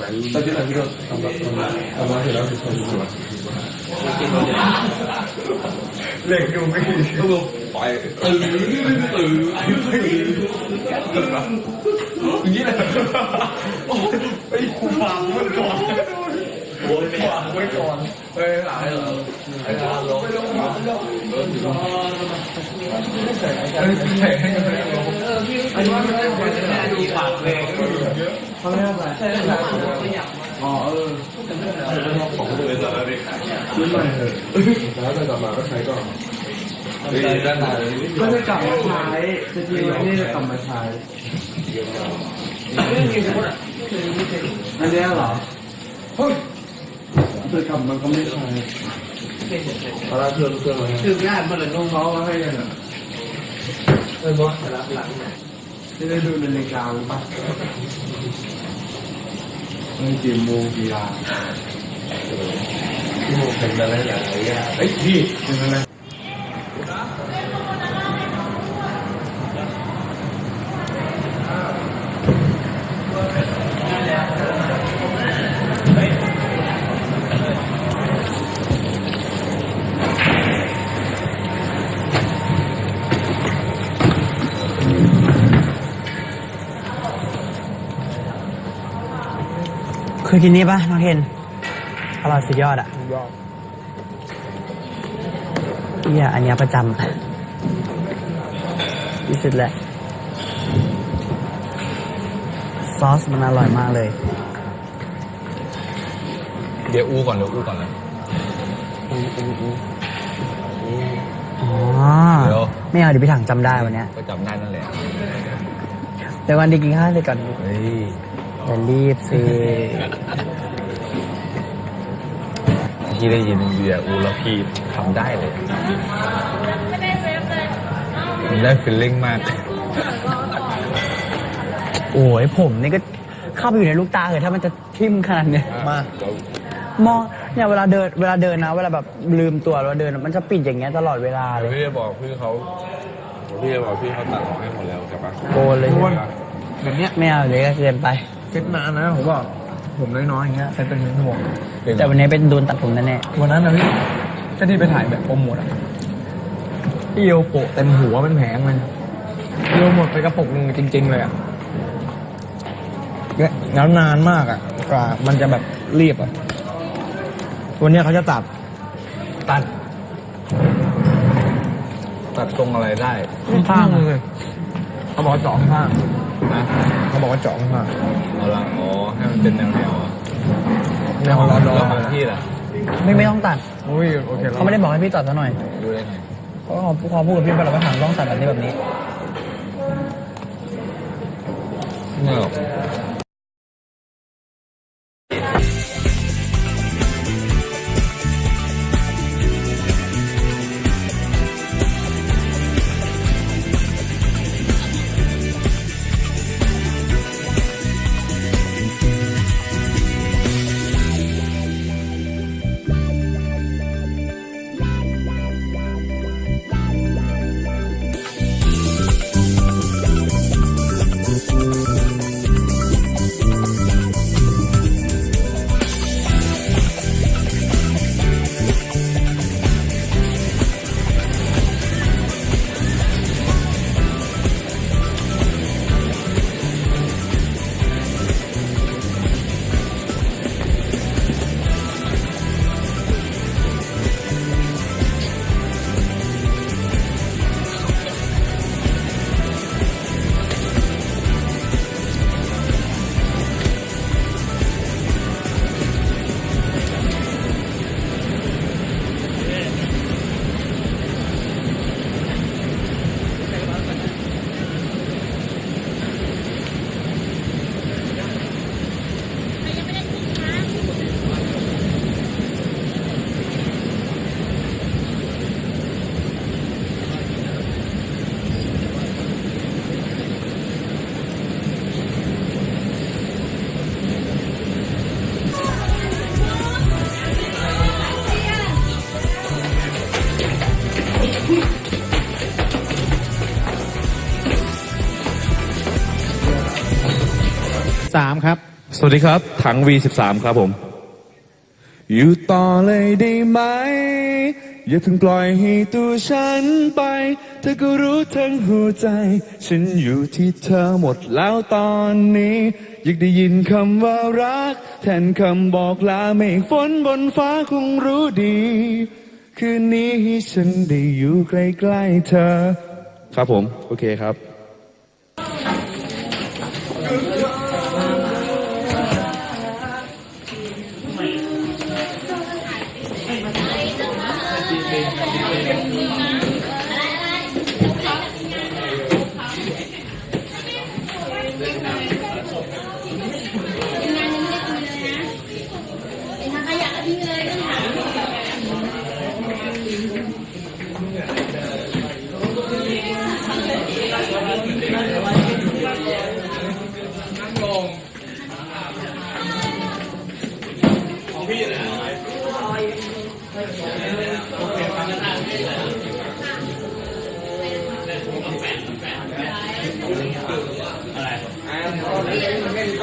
ตอนที่เราที่เราทำแบบทำทำมาเสร็จแล้วคือคนสวยเล็กดูไม่ดีก็ลงไปตื่นตื่นอย่างนี้เลยไอ้คูฟังไว้ก่อนโอ้ยฟังไว้ก่อนเฮ้ยหลายเหรอไอ้ลงลงลงลงไม่ใส่ไม่ใส่ให้กันเลยอันนี้ไม่ได้ไม่ได้ดีปากเลย เขาไม่ได้ใช่ใช่อ๋อเออของเลยแต่ละเด็กซื้อใหม่เถอะแล้วจะกลับมาก็ใช้ก่อนก็จะกลับมาใช้จะทีวันนี้จะกลับมาใช้อันนี้เหรอเฮ้ยคือกลับมันก็ไม่ใช้เอาละเครื่อเครื่องมาคือญาติมันเลยน้องเขาให้กันอะเออบอสรับหลังเนี่ย จะได้ดูนาฬิกาหรือเปล่าไม่กี่โมงกี่ยาที่โมเป็นอะไรหลายอย่างเอ้ยพี่เป็นอะไร เคยกินนี้ปะน้องเทนอร่อยสุดยอดอะเฮียอันเนี้ยประจำอะที่สุดแหละซอสมันอร่อยมากเลย เดี๋ยวอูก่อนเดี๋ยวอูก่อนเลยอ๋อเดี๋ยวไม่เอาเดี๋ยวพี่ถังจำได้วันเนี้ยก็จำได้นั่นแหละเดี๋ยววันดีกินข้าวเลยก่อนเฮ้ย อย่ารีบสิพี่ได้ยินเบียร์อูแล้วพี่ทำได้เลยมันได้ฟีลลิ่งมาก โอ้ยผมนี่ก็เข้าไปอยู่ในลูกตาเลยถ้ามันจะทิ่มขนาดเนี้ยมากมองเนี่ยเวลาเดินเวลาเดินนะ เวลาแบบลืมตัวเวลาเดินอะมันจะปิดอย่างเงี้ยตลอดเวลาเลย พี่จะบอกพี่เขาพี่จะบอกพี่เขาตัดออกให้หมดแล้วใช่ปะโกนเลยแบบเนี้ยไม่เอาเลยก็เกินไป เซ็ตนานนะผมบอกผมน้อยๆอย่างเงี้ยเซ็ตเป็นชั่วโมงแต่วันนี้เป็นโดนตัดผมแน่วันนั้นนะพี่ก็ที่ไปถ่ายแบบโปรโมทอะพี่โยโปะเต็มหัวเป็นแผงเลยพี่โยหมดไปกระปุกหนึงจริง ๆ เลยอะเนี่ยแล้วนานมากอะกว่ามันจะแบบเรียบอะวันเนี้ยเขาจะตัด ตัดตัดทรงอะไรได้ข้างๆเลยเขาบอกว่าเจาะข้าง นะๆเขาบอกว่าเจาะข้างเอาละอ๋อให้มันเป็นแนวแนวๆแนวรอดอแล้วของพี่ล่ะๆไม่ไม่ต้องตัดอุ้ยโอเคแล้วเขาไม่ได้บอกให้พี่ตัดซะหน่อยดูได้ไงเพราะเขาเขาพูดกับพี่ไปแล้วว่าถังต้องตัดแบบนี้แบบนี้ สวัสดีครับ ถัง V13 ครับผม อยู่ต่อเลยได้ไหม อย่าเพิ่งปล่อยให้ตัวฉันไป เธอก็รู้ทั้งหัวใจ ฉันอยู่ที่เธอหมดแล้วตอนนี้ อยากได้ยินคำว่ารัก แทนคำบอกลาเมฆฝนบนฟ้าคงรู้ดี คืนนี้ให้ฉันได้อยู่ใกล้ๆเธอ ครับผม โอเคครับ เป็นทางขยะทิ้งเลยต้องถาม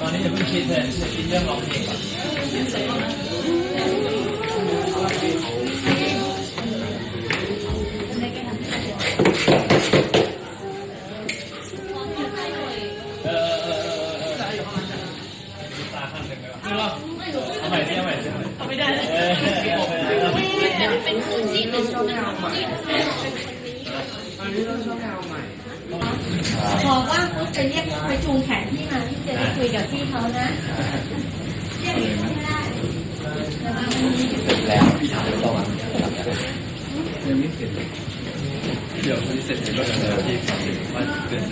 ตอนนี้อย่าเพิ่งคิดเลยคิดเรื่องร้องเพลงก่อน เป็นคืนที่หนึ่งพอว่างปุ๊บจะเรียกไปจูงแขนพี่มาที่จะได้คุยกับพี่เขานะเรียกไม่ได้แล้วพี่ถามต่อมายังไม่เสร็จเดี๋ยวพี่เสร็จก็จะพี่ขอว่าเกิด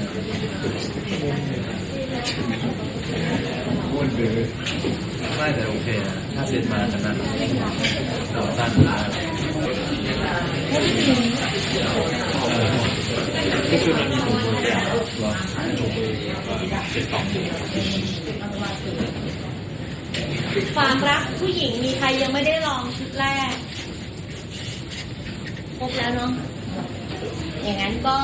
อ้วนเกิน ไม่แต่โอเคนะถ้าเสร็จมาจากนั้นเราตั้งร้าก็คือมันมีผมตัวอย่างรอเจ็ดสองฝากรักผู้หญิงมีใครยังไม่ได้ลองชุดแรกครบแล้วเนาะอย่างนั้นก็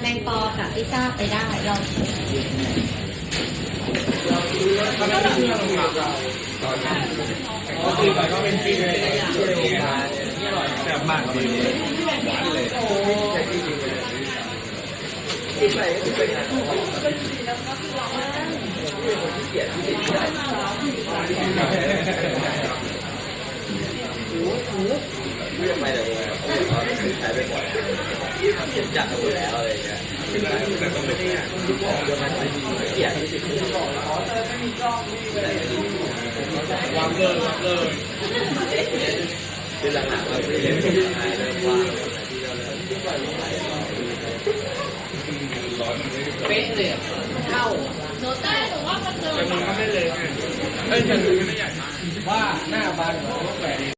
แมงปอกับพิซซ่าไปได้ลอง ก็เป็นจริงเลยแต่มากเลยที่ไปก็เป็นงานของที่เกียรติที่เด็กได้ ไม่แต่ผมซื้อใช้ไปบ่อยเขียนจัดเอาอยู่แล้วอะไรเงี้ยแต่ต้เดี๋ขวยมันไม่เกียดที่สุดวางเลิกเลิกคือหลังๆเราไม่ได้เล่อะไรเริ่มว่างที่เราเริ่มที่เรยเป๊ะเลยเข้าหนูได้หนูว่ามันเดินมันก็ไม่เลยเอ้ยแต่หนูไม่ใหญ่ว่าหน้าบานของแปล